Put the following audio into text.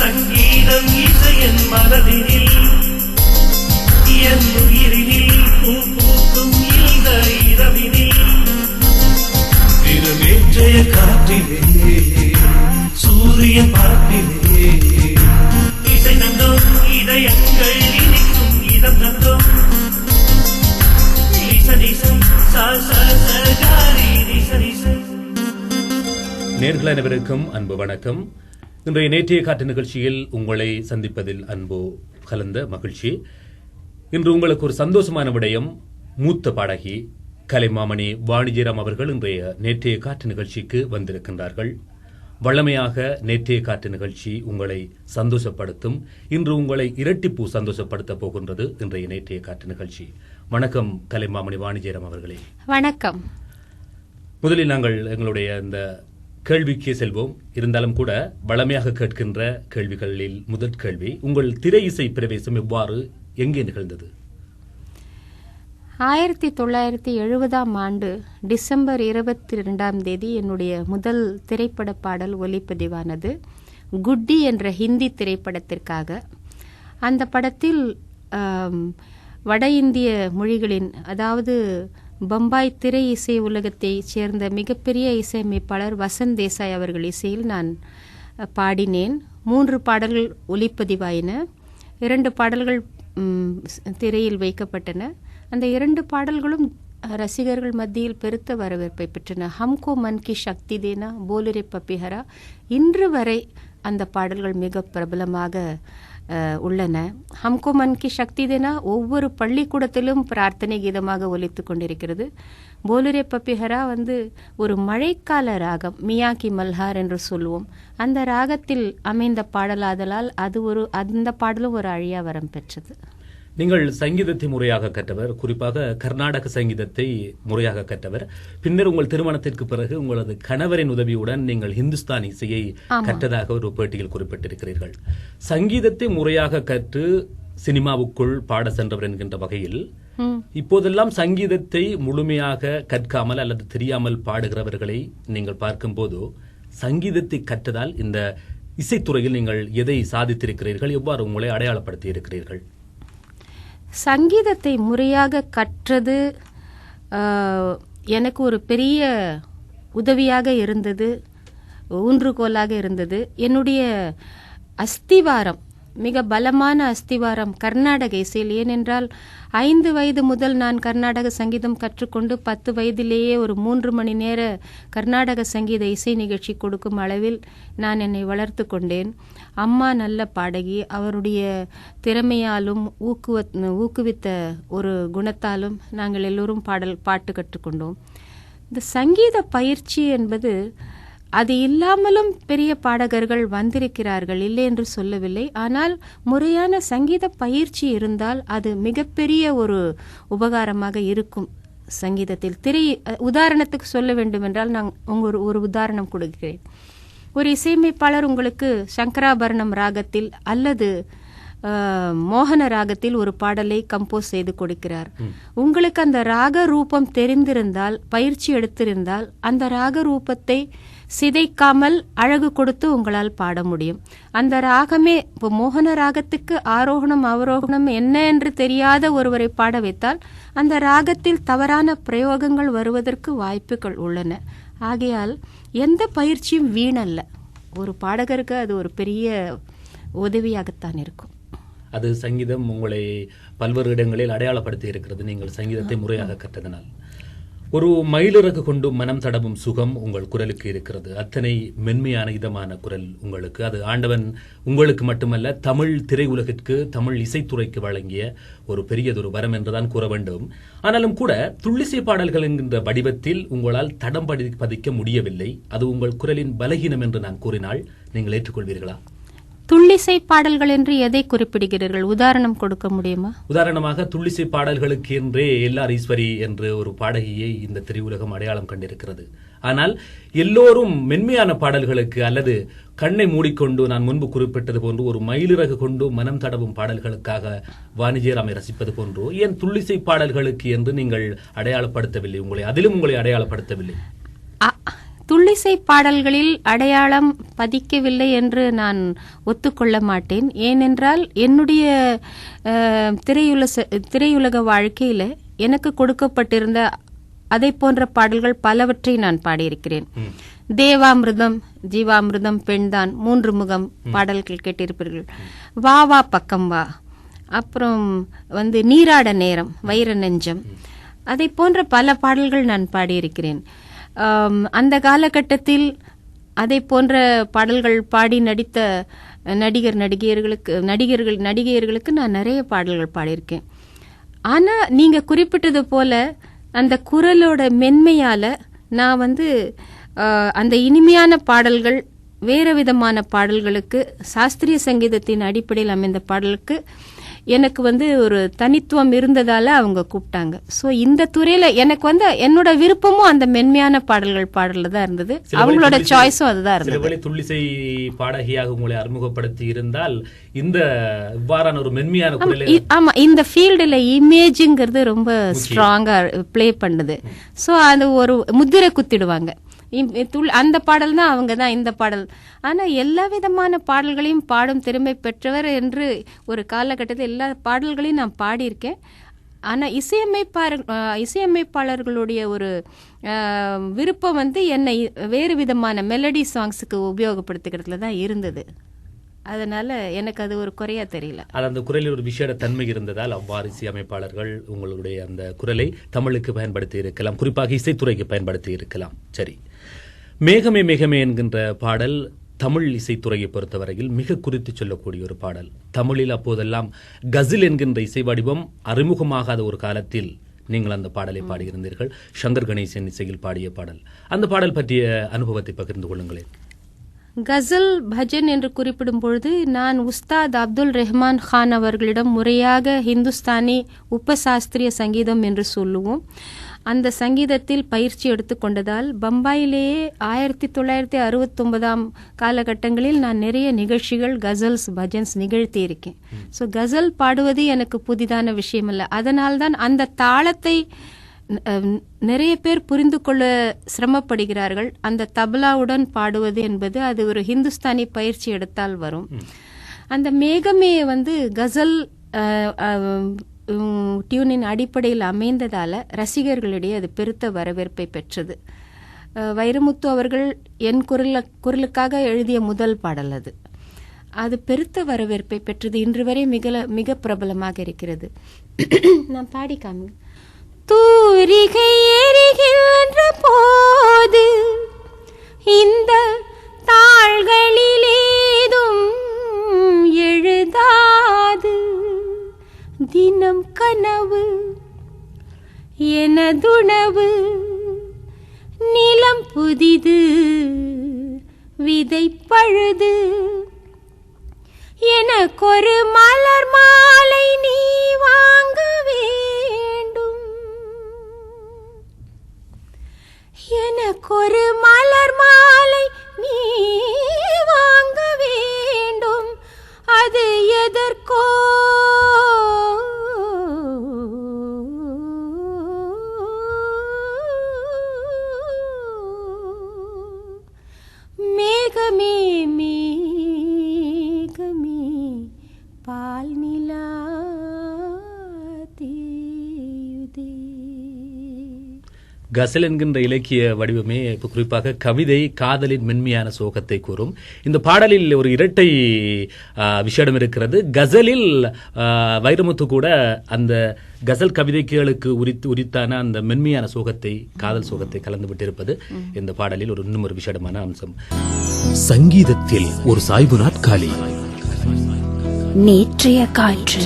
சங்கீதம் இசையன் மனதினில் என் உயிரினில் பூ பூக்கும் இந்த இரவினில். திருநேற்றைய காற்றிலே சூரிய பார்ப்பிலே. இசை தந்தோம் இதயங்கள் இனிக்கும் இதம் தந்தோம். நிச நேர்கள் அனைவருக்கும் அன்பு வணக்கம். இன்றைய நேற்றைய காட்டு நிகழ்ச்சியில் உங்களை சந்திப்பதில் அன்பு கலந்த மகிழ்ச்சி. இன்று உங்களுக்கு ஒரு சந்தோஷமான விடயம் மூத்த பாடகி கலைமாமணி வாணிஜிராம் அவர்கள் இன்றைய நேற்றைய காட்டு நிகழ்ச்சிக்கு வந்திருக்கின்றார்கள். வழமையாக நேற்றைய காட்டு நிகழ்ச்சி உங்களை சந்தோஷப்படுத்தும் இன்று உங்களை இரட்டிப்பு சந்தோஷப்படுத்த போகின்றது இன்றைய நேற்றைய காட்டு நிகழ்ச்சி. வணக்கம் கலைமாமணி வாணிஜிராம் அவர்களே. வணக்கம். முதலில் நாங்கள் எங்களுடைய இந்த கேள்விக்கே செல்வோம். இருந்தாலும் கூட வளமையாக கேட்கின்ற கேள்விகளில் முதற் கேள்வி உங்கள் திரை இசை பிரவேசம் எவ்வாறு எங்கே நிகழ்ந்தது? ஆயிரத்தி தொள்ளாயிரத்தி எழுபதாம் ஆண்டு டிசம்பர் இருபத்தி ரெண்டாம் தேதி என்னுடைய முதல் திரைப்பட பாடல் ஒலிப்பதிவானது குட்டி என்ற ஹிந்தி திரைப்படத்திற்காக. அந்த படத்தில் வட இந்திய மொழிகளின் அதாவது பம்பாய் திரை இசை உலகத்தைச் சேர்ந்த மிகப்பெரிய இசையமைப்பாளர் வசந்த் தேசாய் அவர்கள் இசையில் நான் பாடினேன். மூன்று பாடல்கள் ஒலிப்பதிவாயின. இரண்டு பாடல்கள் திரையில் வைக்கப்பட்டன. அந்த இரண்டு பாடல்களும் ரசிகர்கள் மத்தியில் பெருத்த வரவேற்பை பெற்றன. ஹம்கோ மன் கி சக்தி தேனா போலுரே பப்பிஹரா. இன்று வரை அந்த பாடல்கள் மிக பிரபலமாக உள்ளன. ஹம்கோ மன் கி சக்தி தினா ஒவ்வொரு பள்ளிக்கூடத்திலும் பிரார்த்தனை கீதமாக ஒலித்து கொண்டிருக்கிறது. போலுரே பப்பிஹரா வந்து ஒரு மழைக்கால ராகம் மியாக்கி மல்ஹார் என்று சொல்லுவோம் அந்த ராகத்தில் அமைந்த பாடலாதலால் அது ஒரு அந்த பாடலும் ஒரு அழியா வரம் பெற்றது. நீங்கள் சங்கீதத்தை முறையாக கற்றவர் குறிப்பாக கர்நாடக சங்கீதத்தை முறையாக கற்றவர். பின்னர் உங்கள் திருமணத்திற்கு பிறகு உங்களது கணவரின் உதவியுடன் நீங்கள் ஹிந்துஸ்தான் இசையை கற்றதாக ஒரு பேட்டியில் குறிப்பிட்டிருக்கிறீர்கள். சங்கீதத்தை முறையாக கற்று சினிமாவுக்குள் பாட சென்றவர் என்கின்ற வகையில் இப்போதெல்லாம் சங்கீதத்தை முழுமையாக கற்காமல் அல்லது தெரியாமல் பாடுகிறவர்களை நீங்கள் பார்க்கும்போது சங்கீதத்தை கற்றதால் இந்த இசைத்துறையில் நீங்கள் எதை சாதித்திருக்கிறீர்கள் எவ்வாறு உங்களை அடையாளப்படுத்தி இருக்கிறீர்கள் சங்கீதத்தை முறையாக கற்றது எனக்கு ஒரு பெரிய உதவியாக இருந்தது ஊன்றுகோலாக இருந்தது. என்னுடைய அஸ்திவாரம் மிக பலமான அஸ்திவாரம் கர்நாடக இசையில். ஏனென்றால் ஐந்து வயது முதல் நான் கர்நாடக சங்கீதம் கற்றுக்கொண்டு பத்து வயதிலேயே ஒரு மூன்று மணி நேர கர்நாடக சங்கீத இசை நிகழ்ச்சி கொடுக்கும் அளவில் நான் என்னை வளர்த்து கொண்டேன். அம்மா நல்ல பாடகி. அவருடைய திறமையாலும் ஊக்குவ ஊக்குவித்த ஒரு குணத்தாலும் நாங்கள் எல்லோரும் பாடல் பாட்டு கற்றுக்கொண்டோம். இந்த சங்கீத பயிற்சி என்பது அது இல்லாமலும் பெரிய பாடகர்கள் வந்திருக்கிறார்கள் இல்லை என்று சொல்லவில்லை. ஆனால் முறையான சங்கீத பயிற்சி இருந்தால் அது மிகப்பெரிய ஒரு உபகாரமாக இருக்கும் சங்கீதத்தில். திரை உதாரணத்துக்கு சொல்ல வேண்டுமென்றால் நான் உங்க ஒரு ஒரு உதாரணம் கொடுக்கிறேன். ஒரு இசையமைப்பாளர் உங்களுக்கு சங்கராபரணம் ராகத்தில் அல்லது மோகன ராகத்தில் ஒரு பாடலை கம்போஸ் செய்து கொடுக்கிறார். உங்களுக்கு அந்த ராக ரூபம் தெரிந்திருந்தால் பயிற்சி எடுத்திருந்தால் அந்த ராக ரூபத்தை சிதைக்காமல் அழகு கொடுத்து உங்களால் பாட முடியும். அந்த ராகமே இப்போ மோகன ராகத்துக்கு ஆரோகணம் அவரோகணம் என்ன என்று தெரியாத ஒருவரை பாட வைத்தால் அந்த ராகத்தில் தவறான பிரயோகங்கள் வருவதற்கு வாய்ப்புகள் உள்ளன. ஆகையால் எந்த பயிற்சியும் வீணல்ல. ஒரு பாடகருக்கு அது ஒரு பெரிய உதவியாகத்தான் இருக்கும். அது சங்கீதம் உங்களை பல்வேறு இடங்களில் அடையாளப்படுத்தி இருக்கிறது. நீங்கள் சங்கீதத்தை முறையாக கற்றதனால். ஒரு மயிலிறகு கொண்டு மனம் தடவும் சுகம் உங்கள் குரலுக்கு இருக்கிறது. அத்தனை மென்மையான இதமான குரல் உங்களுக்கு. அது ஆண்டவன் உங்களுக்கு மட்டுமல்ல தமிழ் திரையுலகிற்கு தமிழ் இசைத்துறைக்கு வழங்கிய ஒரு பெரியதொரு வரம் என்றுதான் கூற வேண்டும். ஆனாலும் கூட துள்ளிசை பாடல்கள் என்கின்ற வடிவத்தில் உங்களால் தடம் பதி- பதிக்க முடியவில்லை. அது உங்கள் குரலின் பலகீனம் என்று நான் கூறினால் நீங்கள் ஏற்றுக்கொள்வீர்களா? துள்ளிசை பாடல்கள் என்று எதை குறிப்பிடுகிறீர்கள்? உதாரணம் கொடுக்க முடியுமா? உதாரணமாக துள்ளிசை பாடல்களுக்கு என்றே எல்ஆர் ஈஸ்வரி என்று ஒரு பாடகியை இந்த திரையுலகம் அடையாளம் கண்டிருக்கிறது. ஆனால் எல்லோரும் மென்மையான பாடல்களுக்கு அல்லது கண்ணை மூடிக்கொண்டு நான் முன்பு குறிப்பிட்டது போன்று ஒரு மயிலிறகு கொண்டு மனம் தடவும் பாடல்களுக்காக வாணிஜியராமை ரசிப்பது போன்றோ ஏன் துள்ளிசை பாடல்களுக்கு என்று நீங்கள் அடையாளப்படுத்தவில்லை? உங்களை அதிலும் உங்களை அடையாளப்படுத்தவில்லை. துள்ளிசை பாடல்களில் அடையாளம் பதிக்கவில்லை என்று நான் ஒத்துக்கொள்ள மாட்டேன். ஏனென்றால் என்னுடைய அஹ், திரையுலக திரையுலக வாழ்க்கையில எனக்கு கொடுக்கப்பட்டிருந்த அதை போன்ற பாடல்கள் பலவற்றை நான் பாடியிருக்கிறேன். தேவாமிர்தம் ஜீவாமிர்தம் பெண்தான் மூன்று முகம் பாடல்கள் கேட்டிருப்பீர்கள். வா வா பக்கம் வா. அப்புறம் வந்து நீராட நேரம் வைர நெஞ்சம். அதை போன்ற பல பாடல்கள் நான் பாடியிருக்கிறேன். அந்த காலகட்டத்தில் அதை போன்ற பாடல்கள் பாடி நடித்த நடிகர் நடிகையர்களுக்கு நடிகர்கள் நடிகையர்களுக்கு நான் நிறைய பாடல்கள் பாடியிருக்கேன். ஆனால் நீங்கள் குறிப்பிட்டது போல அந்த குரலோட மென்மையால் நான் வந்து அந்த இனிமையான பாடல்கள் வேறு விதமான பாடல்களுக்கு சாஸ்திரிய சங்கீதத்தின் அடிப்படையில் அமைந்த பாடலுக்கு எனக்கு வந்து ஒரு தனித்துவம் இருந்ததால அவங்க கூப்பிட்டாங்க. சோ இந்த துறையில எனக்கு வந்து என்னோட விருப்பமும் அந்த மென்மையான பாடல்கள் பாடல தான் இருந்தது. அவங்களோட சாய்ஸும் அதுதான் இருந்தது. துள்ளிசை பாடகியாக உங்களை அறிமுகப்படுத்தி இருந்தால் இந்த இவ்வாறான ஒரு மென்மையான ஆமா இந்த ஃபீல்டுல இமேஜுங்கிறது ரொம்ப ஸ்ட்ராங்கா ப்ளே பண்ணுது. சோ அது ஒரு முத்திரை குத்திடுவாங்க. அந்த பாடல் தான் அவங்க தான் இந்த பாடல். ஆனா எல்லா விதமான பாடல்களையும் பாடும் திறமை பெற்றவர் என்று ஒரு காலகட்டத்தில் எல்லா பாடல்களையும் நான் பாடியிருக்கேன். ஆனால் இசையமைப்பாளர் இசையமைப்பாளர்களுடைய ஒரு விருப்பம் வந்து என்னை வேறு விதமான மெலடி சாங்ஸுக்கு உபயோகப்படுத்திக்கிறதுல தான் இருந்தது. அதனால எனக்கு அது ஒரு குறையா தெரியல. அது அந்த குரலில் ஒரு விசேட தன்மை இருந்ததால் அவ்வாறு இசையமைப்பாளர்கள் உங்களுடைய அந்த குரலை தமிழுக்கு பயன்படுத்தி இருக்கலாம். குறிப்பாக இசைத்துறைக்கு பயன்படுத்தி இருக்கலாம். சரி. மேகமே மேகமே என்கின்ற பாடல் தமிழ் இசைத்துறையை பொறுத்தவரையில் மிக குறித்து சொல்லக்கூடிய ஒரு பாடல். தமிழில் அப்போதெல்லாம் கசில் என்கின்ற இசை வடிவம் அறிமுகமாகாத ஒரு காலத்தில் நீங்கள் அந்த பாடலை பாடியிருந்தீர்கள். சங்கர் கணேசன் இசையில் பாடிய பாடல். அந்த பாடல் பற்றிய அனுபவத்தை பகிர்ந்து கொள்ளுங்களேன். கசல் பஜன் என்று குறிப்பிடும் பொழுது நான் உஸ்தாத் அப்துல் ரெஹ்மான் கான் அவர்களிடம் முறையாக ஹிந்துஸ்தானி உபசாஸ்திரிய சங்கீதம் என்று சொல்லுவோம். அந்த சங்கீதத்தில் பயிற்சி எடுத்துக்கொண்டதால் பம்பாயிலேயே ஆயிரத்தி தொள்ளாயிரத்தி அறுபத்தொன்பதாம் காலகட்டங்களில் நான் நிறைய நிகழ்ச்சிகள் கசல்ஸ் பஜன்ஸ் நிகழ்த்தி இருக்கேன். ஸோ கசல் பாடுவது எனக்கு புதிதான விஷயம் அல்ல அதனால்தான் அந்த தாளத்தை நிறைய பேர் புரிந்து கொள்ள சிரமப்படுகிறார்கள். அந்த தபலாவுடன் பாடுவது என்பது அது ஒரு ஹிந்துஸ்தானி பயிற்சி எடுத்தால் வரும். அந்த மேகமே வந்து கசல் டியூனின் அடிப்படையில் அமைந்ததால ரசிகர்களிடையே அது பெருத்த வரவேற்பை பெற்றது. வைரமுத்து அவர்கள் என் குரல குரலுக்காக எழுதிய முதல் பாடல் அது. அது பெருத்த வரவேற்பை பெற்றது. இன்று வரை மிக மிக பிரபலமாக இருக்கிறது. நான் பாடி காமி தூரிகை எரிகின்ற போது இந்த தாள்களிலேதும் எழுதாது. தினம் கனவு எனதுணவு நிலம் புதிது விதை பழுது. எனக்கொரு மலர் மாலை நீவா எனக்கொரு மலர் மாலை நீ வாங்க வேண்டும். அது எதற்கோ கசல் என்கின்ற இலக்கிய வடிவமே இப்போ குறிப்பாக கவிதை காதலின் மென்மையான சோகத்தை கூறும். இந்த பாடலில் ஒரு இரட்டை விஷயம் இருக்கிறது. கசலில் வைரமுத்து கூட அந்த கசல் கவிதைகளுக்கு உரித்து உரித்தான அந்த மென்மையான சோகத்தை காதல் சோகத்தை கலந்து விட்டிருப்பது இந்த பாடலில் ஒரு இன்னும் ஒரு விஷயமான அம்சம். சங்கீதத்தில் ஒரு சாய்வு நாட்காலி. நேற்றைய காற்று.